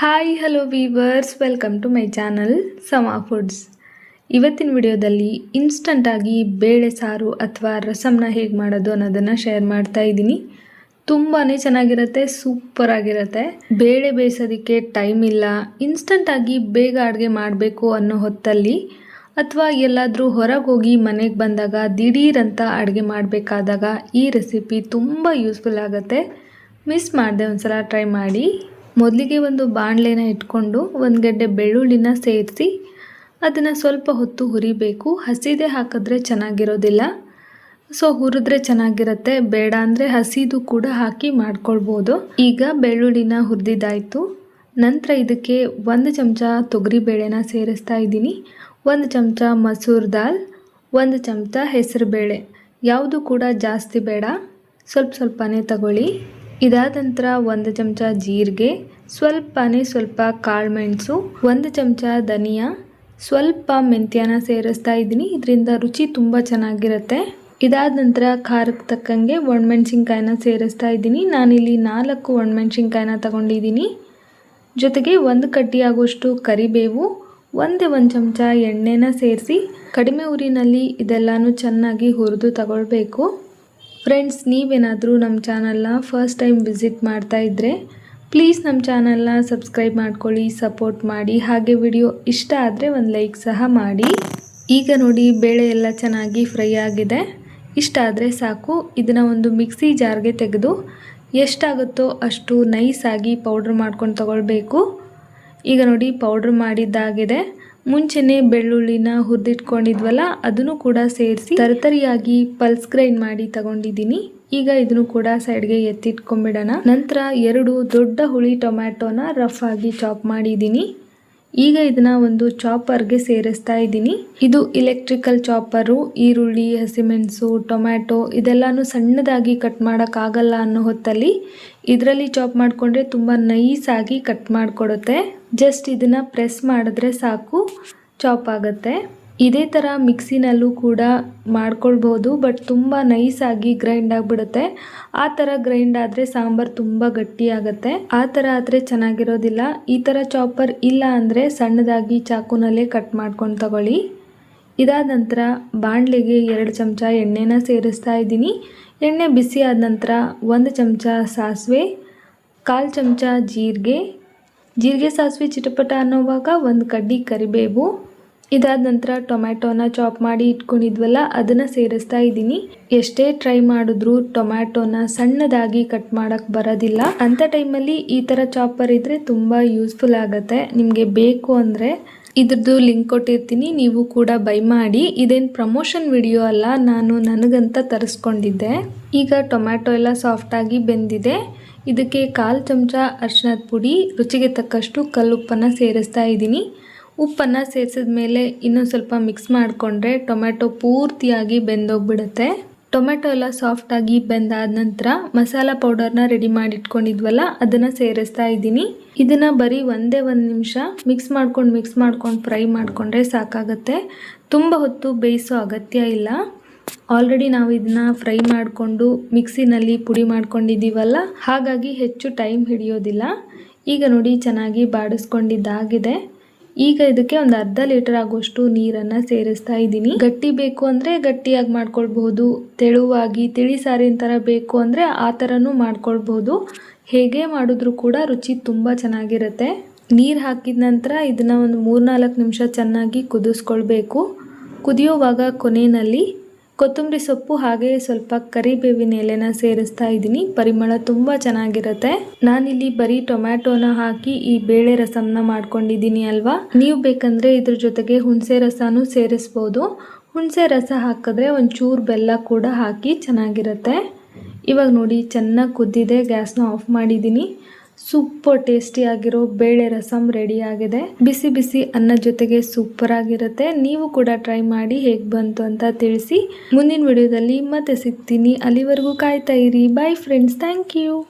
Hi hello viewers welcome to my channel Sama foods ಇವತ್ತಿನ ವಿಡಿಯೋದಲ್ಲಿ ಇನ್ಸ್ಟಂಟಾಗಿ ಬೇಳೆ ಸಾರು ಅಥವಾ ರಸಮ್ನ ಹೇಗೆ ಮಾಡೋದು ಅನ್ನೋದನ್ನು ಶೇರ್ ಮಾಡ್ತಾ ಇದ್ದೀನಿ. ತುಂಬಾ ಚೆನ್ನಾಗಿರುತ್ತೆ ಸೂಪರ್ ಆಗಿರುತ್ತೆ. ಬೇಳೆ ಬೇಯಿಸೋದಕ್ಕೆ ಟೈಮ್ ಇಲ್ಲ. ಇನ್ಸ್ಟಂಟಾಗಿ ಬೇಗ ಅಡುಗೆ ಮಾಡಬೇಕು ಅನ್ನೋ ಹೊತ್ತಲ್ಲಿ ಅಥವಾ ಎಲ್ಲಾದರೂ ಹೊರಗೆ ಹೋಗಿ ಮನೆಗೆ ಬಂದಾಗ ದಿಢೀರಂತ ಅಡುಗೆ ಮಾಡಬೇಕಾದಾಗ ಈ ರೆಸಿಪಿ ತುಂಬ ಯೂಸ್ಫುಲ್ ಆಗುತ್ತೆ. ಮಿಸ್ ಮಾಡಿದೆ ಒಂದ್ಸಲ ಟ್ರೈ ಮಾಡಿ. ಮೊದಲಿಗೆ ಒಂದು ಬಾಣಲೆನ ಇಟ್ಕೊಂಡು ಒಂದು ಗಡ್ಡೆ ಬೆಳ್ಳುಳ್ಳಿನ ಸೇರಿಸಿ ಅದನ್ನು ಸ್ವಲ್ಪ ಹೊತ್ತು ಹುರಿಬೇಕು. ಹಸಿದೆ ಹಾಕಿದ್ರೆ ಚೆನ್ನಾಗಿರೋದಿಲ್ಲ. ಸೊ ಹುರಿದ್ರೆ ಚೆನ್ನಾಗಿರುತ್ತೆ. ಬೇಡ ಅಂದರೆ ಹಸಿದು ಕೂಡ ಹಾಕಿ ಮಾಡ್ಕೊಳ್ಬೋದು. ಈಗ ಬೆಳ್ಳುಳ್ಳಿನ ಹುರಿದಿದ್ದಾಯಿತು. ನಂತರ ಇದಕ್ಕೆ ಒಂದು ಚಮಚ ತೊಗರಿಬೇಳೆನ ಸೇರಿಸ್ತಾ ಇದ್ದೀನಿ. ಒಂದು ಚಮಚ ಮಸೂರ್ ದಾಲ್, ಒಂದು ಚಮಚ ಹೆಸರು ಬೇಳೆ. ಯಾವುದು ಕೂಡ ಜಾಸ್ತಿ ಬೇಡ. ಸ್ವಲ್ಪ ಸ್ವಲ್ಪನೇ ತಗೊಳ್ಳಿ. ಇದಾದ ನಂತರ ಒಂದು ಚಮಚ ಜೀರಿಗೆ, ಸ್ವಲ್ಪನೇ ಸ್ವಲ್ಪ ಕಾಳುಮೆಣಸು ಒಂದು ಚಮಚ ಧನಿಯಾ, ಸ್ವಲ್ಪ ಮೆಂತ್ಯನ ಸೇರಿಸ್ತಾ ಇದ್ದೀನಿ. ಇದರಿಂದ ರುಚಿ ತುಂಬ ಚೆನ್ನಾಗಿರುತ್ತೆ. ಇದಾದ ನಂತರ ಖಾರಕ್ಕೆ ತಕ್ಕಂಗೆ ಒಣಮೆಣ್ಸಿನ್ಕಾಯಿನ ಸೇರಿಸ್ತಾ ಇದ್ದೀನಿ. ನಾನಿಲ್ಲಿ ನಾಲ್ಕು ಒಣಮೆಣ್ಸಿನ್ಕಾಯಿನ ತಗೊಂಡಿದ್ದೀನಿ. ಜೊತೆಗೆ ಒಂದು ಕಟ್ಟಿಯಾಗುವಷ್ಟು ಕರಿಬೇವು, ಒಂದೇ ಒಂದು ಚಮಚ ಎಣ್ಣೆನ ಸೇರಿಸಿ ಕಡಿಮೆ ಊರಿನಲ್ಲಿ ಇದೆಲ್ಲನೂ ಚೆನ್ನಾಗಿ ಹುರಿದು ತಗೊಳ್ಬೇಕು. ಫ್ರೆಂಡ್ಸ್ ನೀವೇನಾದರೂ ನಮ್ಮ ಚಾನಲ್ನ ಫಸ್ಟ್ ಟೈಮ್ ವಿಸಿಟ್ ಮಾಡ್ತಾ ಇದ್ದರೆ ಪ್ಲೀಸ್ ನಮ್ಮ ಚಾನಲ್ನ ಸಬ್ಸ್ಕ್ರೈಬ್ ಮಾಡ್ಕೊಳ್ಳಿ ಸಪೋರ್ಟ್ ಮಾಡಿ. ಹಾಗೆ ವಿಡಿಯೋ ಇಷ್ಟ ಆದರೆ ಒಂದು ಲೈಕ್ ಸಹ ಮಾಡಿ. ಈಗ ನೋಡಿ, ಬೇಳೆ ಎಲ್ಲ ಚೆನ್ನಾಗಿ ಫ್ರೈ ಆಗಿದೆ. ಇಷ್ಟ ಆದರೆ ಸಾಕು. ಇದನ್ನು ಒಂದು ಮಿಕ್ಸಿ ಜಾರ್ಗೆ ತೆಗೆದು ಎಷ್ಟಾಗುತ್ತೋ ಅಷ್ಟು ನೈಸಾಗಿ ಪೌಡ್ರ್ ಮಾಡ್ಕೊಂಡು ತಗೊಳ್ಬೇಕು. ಈಗ ನೋಡಿ ಪೌಡ್ರ್ ಮಾಡಿದ್ದಾಗಿದೆ. ಮುಂಚೆನೆ ಬೆಳ್ಳುಳ್ಳಿನ ಹುರಿದಿಟ್ಕೊಂಡಿದ್ವಲ್ಲ, ಅದನ್ನು ಕೂಡ ಸೇರಿಸಿ ತರತರಿಯಾಗಿ ಪಲ್ಸ್ ಗ್ರೈಂಡ್ ಮಾಡಿ ತಗೊಂಡಿದ್ದೀನಿ. ಈಗ ಇದನ್ನು ಕೂಡ ಸೈಡ್ಗೆ ಎತ್ತಿಟ್ಕೊಂಡ್ಬಿಡೋಣ. ನಂತರ ಎರಡು ದೊಡ್ಡ ಹುಳಿ ಟೊಮ್ಯಾಟೋನ ರಫ್ ಆಗಿ ಚಾಪ್ ಮಾಡಿದ್ದೀನಿ. ಈಗ ಇದನ್ನ ಒಂದು ಚಾಪರ್ಗೆ ಸೇರಿಸ್ತಾ ಇದ್ದೀನಿ. ಇದು ಇಲೆಕ್ಟ್ರಿಕಲ್ ಚಾಪರು ಈರುಳ್ಳಿ, ಹಸಿಮೆಣಸು, ಟೊಮ್ಯಾಟೊ ಇದೆಲ್ಲಾನು ಸಣ್ಣದಾಗಿ ಕಟ್ ಮಾಡೋಕ್ಕಾಗಲ್ಲ ಅನ್ನೋ ಹೊತ್ತಲ್ಲಿ ಇದರಲ್ಲಿ ಚಾಪ್ ಮಾಡಿಕೊಂಡ್ರೆ ತುಂಬ ನೈಸಾಗಿ ಕಟ್ ಮಾಡಿಕೊಡುತ್ತೆ. ಜಸ್ಟ್ ಇದನ್ನು ಪ್ರೆಸ್ ಮಾಡಿದ್ರೆ ಸಾಕು ಚಾಪ್ ಆಗುತ್ತೆ. ಇದೇ ಥರ ಮಿಕ್ಸಿನಲ್ಲೂ ಕೂಡ ಮಾಡ್ಕೊಳ್ಬೋದು ಬಟ್ ತುಂಬ ನೈಸಾಗಿ ಗ್ರೈಂಡ್ ಆಗಿಬಿಡುತ್ತೆ. ಆ ಥರ ಗ್ರೈಂಡ್ ಆದರೆ ಸಾಂಬಾರು ತುಂಬ ಗಟ್ಟಿಯಾಗತ್ತೆ ಆ ಥರ ಆದರೆ ಚೆನ್ನಾಗಿರೋದಿಲ್ಲ. ಈ ಥರ ಚಾಪರ್ ಇಲ್ಲ ಅಂದರೆ ಸಣ್ಣದಾಗಿ ಚಾಕುನಲ್ಲೇ ಕಟ್ ಮಾಡ್ಕೊಂಡು ತಗೊಳ್ಳಿ. ಇದಾದ ನಂತರ ಬಾಣಲೆಗೆ ಎರಡು ಚಮಚ ಎಣ್ಣೆನ ಸೇರಿಸ್ತಾ ಇದ್ದೀನಿ. ಎಣ್ಣೆ ಬಿಸಿ ಆದ ನಂತರ ಒಂದು ಚಮಚ ಸಾಸಿವೆ, ಕಾಲು ಚಮಚ ಜೀರಿಗೆ. ಜೀರಿಗೆ ಸಾಸಿವೆ ಚಿಟಪಟ ಅನ್ನೋವಾಗ ಒಂದು ಕಡ್ಡಿ ಕರಿಬೇವು. ಇದಾದ ನಂತರ ಟೊಮ್ಯಾಟೋನ ಚಾಪ್ ಮಾಡಿ ಇಟ್ಕೊಂಡಿದ್ವಲ್ಲ, ಅದನ್ನು ಸೇರಿಸ್ತಾ ಇದ್ದೀನಿ. ಎಷ್ಟೇ ಟ್ರೈ ಮಾಡಿದ್ರು ಟೊಮ್ಯಾಟೋನ ಸಣ್ಣದಾಗಿ ಕಟ್ ಮಾಡೋಕ್ಕೆ ಬರೋದಿಲ್ಲ. ಅಂಥ ಟೈಮಲ್ಲಿ ಈ ಥರ ಚಾಪರ್ ಇದ್ದರೆ ತುಂಬ ಯೂಸ್ಫುಲ್ ಆಗುತ್ತೆ. ನಿಮಗೆ ಬೇಕು ಅಂದರೆ ಇದ್ರದ್ದು ಲಿಂಕ್ ಕೊಟ್ಟಿರ್ತೀನಿ, ನೀವು ಕೂಡ ಬೈ ಮಾಡಿ. ಇದೇನು ಪ್ರಮೋಷನ್ ವಿಡಿಯೋ ಅಲ್ಲ, ನಾನು ನನಗಂತ ತರಿಸ್ಕೊಂಡಿದ್ದೆ. ಈಗ ಟೊಮ್ಯಾಟೊ ಎಲ್ಲ ಸಾಫ್ಟಾಗಿ ಬೆಂದಿದೆ. ಇದಕ್ಕೆ ಕಾಲು ಚಮಚ ಅರ್ಶಿನದ ಪುಡಿ, ರುಚಿಗೆ ತಕ್ಕಷ್ಟು ಕಲ್ಲುಪ್ಪನ್ನು ಸೇರಿಸ್ತಾ ಇದ್ದೀನಿ. ಉಪ್ಪನ್ನು ಸೇರಿಸಿದ ಮೇಲೆ ಇನ್ನೊಂದು ಸ್ವಲ್ಪ ಮಿಕ್ಸ್ ಮಾಡಿಕೊಂಡ್ರೆ ಟೊಮೆಟೊ ಪೂರ್ತಿಯಾಗಿ ಬೆಂದೋಗ್ಬಿಡುತ್ತೆ. ಟೊಮೆಟೊ ಎಲ್ಲ ಸಾಫ್ಟಾಗಿ ಬೆಂದಾದ ನಂತರ ಮಸಾಲ ಪೌಡರ್ನ ರೆಡಿ ಮಾಡಿ ಇಟ್ಕೊಂಡಿದ್ವಲ್ಲ ಅದನ್ನು ಸೇರಿಸ್ತಾ ಇದ್ದೀನಿ. ಇದನ್ನು ಬರೀ ಒಂದೇ ಒಂದು ನಿಮಿಷ ಮಿಕ್ಸ್ ಮಾಡ್ಕೊಂಡು ಮಿಕ್ಸ್ ಮಾಡ್ಕೊಂಡು ಫ್ರೈ ಮಾಡಿಕೊಂಡ್ರೆ ಸಾಕಾಗುತ್ತೆ. ತುಂಬ ಹೊತ್ತು ಬೇಯಿಸೋ ಅಗತ್ಯ ಇಲ್ಲ. ಆಲ್ರೆಡಿ ನಾವು ಇದನ್ನ ಫ್ರೈ ಮಾಡಿಕೊಂಡು ಮಿಕ್ಸಿನಲ್ಲಿ ಪುಡಿ ಮಾಡ್ಕೊಂಡಿದ್ದೀವಲ್ಲ, ಹಾಗಾಗಿ ಹೆಚ್ಚು ಟೈಮ್ ಹಿಡಿಯೋದಿಲ್ಲ. ಈಗ ನೋಡಿ ಚೆನ್ನಾಗಿ ಬಾಡಿಸ್ಕೊಂಡಿದ್ದಾಗಿದೆ. ಈಗ ಇದಕ್ಕೆ ಒಂದು ಅರ್ಧ ಲೀಟರ್ ಆಗುವಷ್ಟು ನೀರನ್ನ ಸೇರಿಸ್ತಾ ಇದ್ದೀನಿ. ಗಟ್ಟಿ ಬೇಕು ಅಂದ್ರೆ ಗಟ್ಟಿಯಾಗಿ ಮಾಡ್ಕೊಳ್ಬಹುದು. ತೆಳುವಾಗಿ ತಿಳಿ ಸಾರಿನ ತರ ಬೇಕು ಅಂದ್ರೆ ಆ ಥರನೂ ಮಾಡ್ಕೊಳ್ಬಹುದು. ಹೇಗೆ ಮಾಡಿದ್ರು ಕೂಡ ರುಚಿ ತುಂಬ ಚೆನ್ನಾಗಿರುತ್ತೆ. ನೀರು ಹಾಕಿದ ನಂತರ ಇದನ್ನು ಒಂದು ಮೂರ್ನಾಲ್ಕು ನಿಮಿಷ ಚೆನ್ನಾಗಿ ಕುದಿಸ್ಕೊಳ್ಬೇಕು. ಕುದಿಯೋವಾಗ ಕೊನೆಯಲ್ಲಿ ಕೊತ್ತಂಬರಿ ಸೊಪ್ಪು ಹಾಗೆ ಸ್ವಲ್ಪ ಕರಿಬೇವಿನ ಎಲೆನ ಸೇರಿಸ್ತಾ ಇದ್ದೀನಿ. ಪರಿಮಳ ತುಂಬ ಚೆನ್ನಾಗಿರುತ್ತೆ. ನಾನಿಲ್ಲಿ ಬರೀ ಟೊಮ್ಯಾಟೋನ ಹಾಕಿ ಈ ಬೇಳೆ ರಸಂನ ಮಾಡ್ಕೊಂಡಿದ್ದೀನಿ ಅಲ್ವಾ? ನೀವು ಬೇಕಂದ್ರೆ ಇದ್ರ ಜೊತೆಗೆ ಹುಣಸೆ ರಸನೂ ಸೇರಿಸ್ಬೋದು. ಹುಣಸೆ ರಸ ಹಾಕಿದ್ರೆ ಒಂಚೂರು ಬೆಲ್ಲ ಕೂಡ ಹಾಕಿ ಚೆನ್ನಾಗಿರುತ್ತೆ. ಇವಾಗ ನೋಡಿ, ಚೆನ್ನಾಗಿ ಕುದ್ದಿದೆ, ಗ್ಯಾಸ್ನ ಆಫ್ ಮಾಡಿದ್ದೀನಿ. ಸೂಪರ್ ಟೇಸ್ಟಿಯಾಗಿರೋ ಬೇಳೆ ರಸಂ ರೆಡಿ ಆಗಿದೆ. ಬಿಸಿ ಬಿಸಿ ಅನ್ನ ಜೊತೆಗೆ ಸೂಪರ್ ಆಗಿರುತ್ತೆ. ನೀವು ಕೂಡ ಟ್ರೈ ಮಾಡಿ ಹೇಗೆ ಬಂತು ಅಂತ ತಿಳಿಸಿ. ಮುಂದಿನ ವಿಡಿಯೋದಲ್ಲಿ ಮತ್ತೆ ಸಿಗ್ತೀನಿ. ಅಲ್ಲಿವರೆಗೂ ಕಾಯ್ತಾ ಇರಿ. Bye friends thank you